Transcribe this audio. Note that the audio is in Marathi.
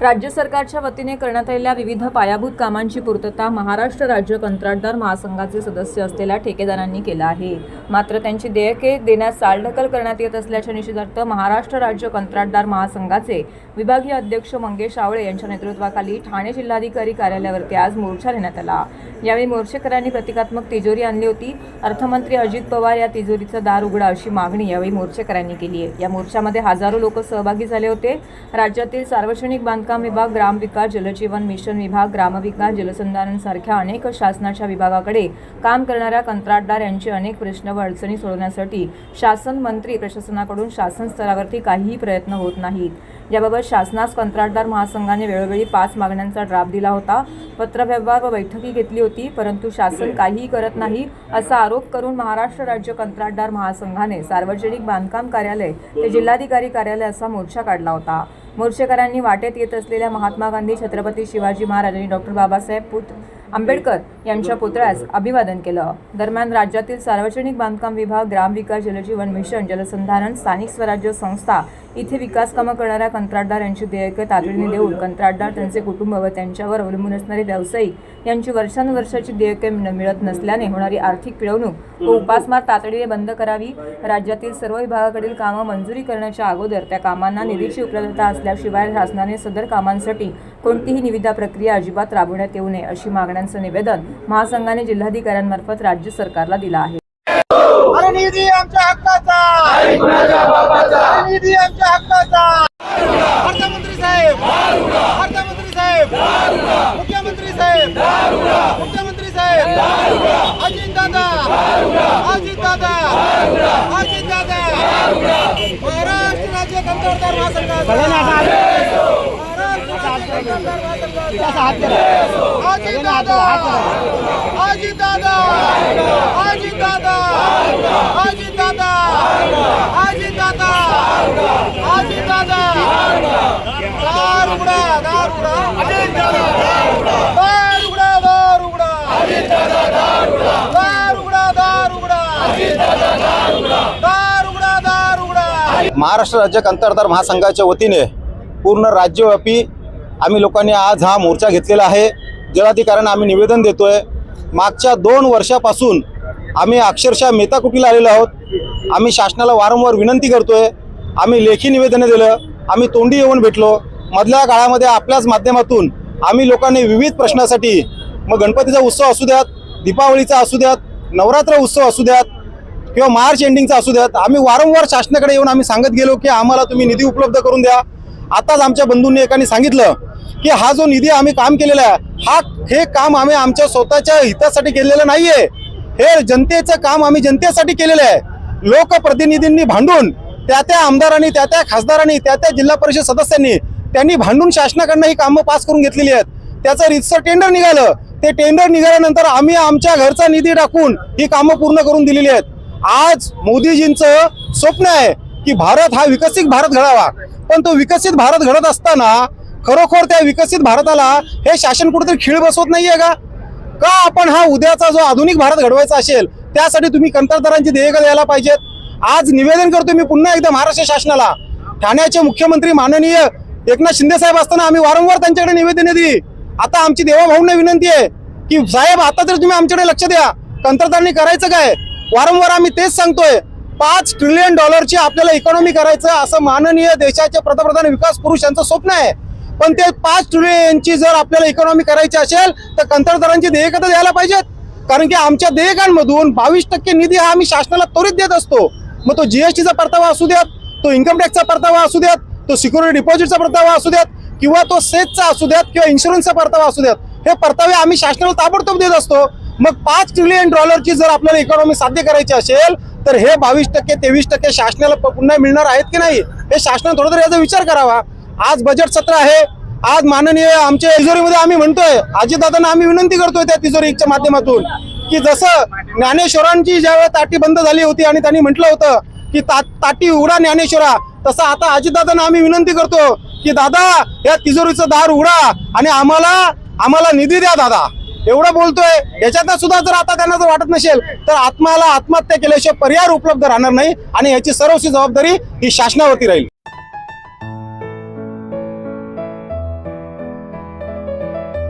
राज्य सरकारच्या वतीने करण्यात आलेल्या विविध पायाभूत कामांची पूर्तता महाराष्ट्र राज्य कंत्राटदार महासंघाचे सदस्य असलेल्या ठेकेदारांनी केला आहे. मात्र त्यांची देयके देण्यास चालढकल करण्यात येत असल्याच्या निषेधार्थ महाराष्ट्र राज्य कंत्राटदार महासंघाचे विभागीय अध्यक्ष मंगेश आवळे यांच्या नेतृत्वाखाली ठाणे जिल्हाधिकारी कार्यालयावरती आज मोर्चा घेण्यात आला. यावेळी मोर्चेकरांनी प्रतिकात्मक तिजोरी आणली होती. अर्थमंत्री अजित पवार या तिजोरीचं दार उघडा अशी मागणी यावेळी मोर्चेकरांनी केली आहे. या मोर्चामध्ये हजारो लोक सहभागी झाले होते. राज्यातील सार्वजनिक बांधकाम विभाग ग्रामविकास जलजीवन मिशन विभाग ग्रामविकास जलसंधारण सारख्या अनेक शासनाच्या विभागाकडे काम करणाऱ्या कंत्राटदार यांचे अनेक प्रश्न व अडचणी सोडवण्यासाठी शासन मंत्री प्रशासनाकडून शासन स्तरावरती काहीही प्रयत्न होत नाहीत. याबाबत शासनास कंत्राटदार महासंघाने वेळोवेळी पाच मागण्यांचा ड्राफ्ट दिला होता. पत्रव्यवहार व बैठकी घेतली होती परंतु शासन काहीही करत नाही असा आरोप करून महाराष्ट्र राज्य कंत्राटदार महासंघाने सार्वजनिक बांधकाम कार्यालय ते जिल्हाधिकारी कार्यालय असा मोर्चा काढला होता. मोर्चेकरांनी वाटेत येत असलेल्या महात्मा गांधी छत्रपती शिवाजी महाराज आणि डॉक्टर बाबासाहेब पुत आंबेडकर यांच्या पुतळ्यास अभिवादन केलं. दरम्यान राज्यातील सार्वजनिक बांधकाम विभाग ग्रामविकास जलजीवन मिशन जलसंधारण स्थानिक स्वराज्य संस्था इथे विकास कामं करणाऱ्या कंत्राटदार यांची देयके तातडीने देऊन कंत्राटदार त्यांचे कुटुंब व त्यांच्यावर अवलंबून असणारे व्यावसायिक यांची वर्षानुवर्षाची देयके मिळत नसल्याने होणारी आर्थिक पिळवणूक व उपासमार तातडीने बंद करावी राज्यातील सर्व विभागाकडील कामं मंजुरी करण्याच्या अगोदर त्या कामांना निधीची उपलब्धता असल्याशिवाय शासनाने सदर कामांसाठी कोणतीही निविदा प्रक्रिया अजिबात राबवण्यात येऊ नये अशी यांचं निवेदन महासंघाने जिल्हाधिकाऱ्यांमार्फत राज्य सरकारला दिलं आहे. निधी आमच्या हक्काचा! निधी आमच्या हक्काचा! अर्थमंत्री साहेब! अर्थमंत्री साहेब! मुख्यमंत्री साहेब! मुख्यमंत्री साहेब! अजित दादा अजित दादा अजित दादा महाराष्ट्र राज्य कंत्राटदार महासंघाचा! महाराष्ट्र राज्य कंत्राटदार महासंघाचा! दादा अजित दादा अजित दादा अजित दादा अजित दादा अजित दादा दार उघडा दार उघडा अजित दादा दार उघडा दार उघडा अजित दादा दार उघडा दार उघडा दार उघडा अजित दादा दार उघडा दार उघडा दार उघडा महाराष्ट्र राज्य कंत्राटदार महासंघाच्या वतीने पूर्ण राज्यव्यापी आम्ही लोकांनी आज हा मोर्चा घेतलेला आहे. जिल्हाधिकाऱ्यांना आम्ही निवेदन देतोय. मागच्या दोन वर्षापासून आम्ही अक्षरशः मेताकुटीला आलेलो आहोत. आम्ही शासनाला वारंवार विनंती करतोय. आम्ही लेखी निवेदनं दिलं. आम्ही तोंडी येऊन भेटलो. मधल्या काळामध्ये आपल्याच माध्यमातून आम्ही लोकांनी विविध प्रश्नासाठी मग गणपतीचा उत्सव असू द्यात दीपावलीचा असू द्यात नवरात्र उत्सव असू द्यात किंवा मार्च एंडिंगचा असू द्यात आम्ही वारंवार शासनाकडे येऊन आम्ही सांगत गेलो की आम्हाला तुम्ही निधी उपलब्ध करून द्या. आताच आमच्या बंधूंनी एकाने सांगितलं की हा जो निधी आम्ही काम केलेला आहे हा हे काम आम्ही आमच्या स्वतःच्या हितासाठी केलेलं नाहीये. हे जनतेचं काम आम्ही जनतेसाठी केलेलं आहे. लोकप्रतिनिधींनी भांडून त्या त्या आमदारांनी त्या त्या खासदारांनी त्या त्या जिल्हा परिषद सदस्यांनी त्यांनी भांडून शासनाकडनं ही कामं पास करून घेतलेली आहेत. त्याचं रितसर टेंडर निघालं. ते टेंडर निघाल्यानंतर आम्ही आमच्या घरचा निधी टाकून ही कामं पूर्ण करून दिलेली आहेत. आज मोदीजींचं स्वप्न आहे की भारत हा विकसित भारत घडावा. पण तो विकसित भारत घडत असताना खरोखर त्या विकसित भारताला हे शासन कुठेतरी खीळ बसवत नाहीये का? का आपण हा उद्याचा जो आधुनिक भारत घडवायचा असेल त्यासाठी तुम्ही कंत्राटदारांची देयकं द्यायला पाहिजेत? आज निवेदन करतो मी पुन्हा एकदा महाराष्ट्र शासनाला. ठाण्याचे मुख्यमंत्री माननीय एकनाथ शिंदे साहेब असताना आम्ही वारंवार त्यांच्याकडे निवेदने दिली. आता आमची देवाभाऊंना विनंती आहे की साहेब आता तर तुम्ही आमच्याकडे लक्ष द्या. कंत्राटदारांनी करायचं काय? वारंवार आम्ही तेच सांगतोय. पाच ट्रिलियन डॉलरची आपल्याला इकॉनॉमी करायचं असं माननीय देशाचे पंतप्रधान विकास पुरुष यांचं स्वप्न आहे. पण ते पाच ट्रिलियनची जर आपल्याला इकॉनॉमी करायची असेल तर कंत्राटदारांची देयक तर द्यायला पाहिजेत. कारण की आमच्या देयकांमधून बावीस टक्के निधी हा आम्ही शासनाला त्वरित देत असतो. मग तो जीएसटीचा परतावा असू द्यात तो इन्कम टॅक्सचा परतावा असू द्यात तो सिक्युरिटी डिपॉझिटचा परतावा असू द्यात किंवा तो सेसचा असू द्यात किंवा इन्शुरन्सचा परतावा असू द्यात हे परतावे आम्ही शासनाला ताबडतोब देत असतो. मग पाच ट्रिलियन डॉलरची जर आपल्याला इकॉनॉमी साध्य करायची असेल तर हे बावीस टक्के तेवीस टक्के शासनाला पुन्हा मिळणार आहेत की नाही हे शासनाने थोडं तरी याचा विचार करावा. आज बजेट सत्र आहे. आज माननीय आमच्या तिजोरीमध्ये आम्ही म्हणतोय अजितदादांना आम्ही विनंती करतोय त्या तिजोरीच्या माध्यमातून की जसं ज्ञानेश्वरांची ज्यावेळेस ताटी बंद झाली होती आणि त्यांनी म्हटलं होतं की ता ताटी उघडा ज्ञानेश्वरा तसं आता अजितदादांना आम्ही विनंती करतो की दादा या तिजोरीचं दार उघडा आणि आम्हाला आम्हाला निधी द्या दादा. एवढं बोलतोय याच्यातनं सुद्धा जर आता त्यांना जर वाटत नसेल तर आत्माला आत्महत्या केल्याशिवाय पर्याय उपलब्ध राहणार नाही आणि याची सर्वस्वी जबाबदारी ही शासनावरती राहील.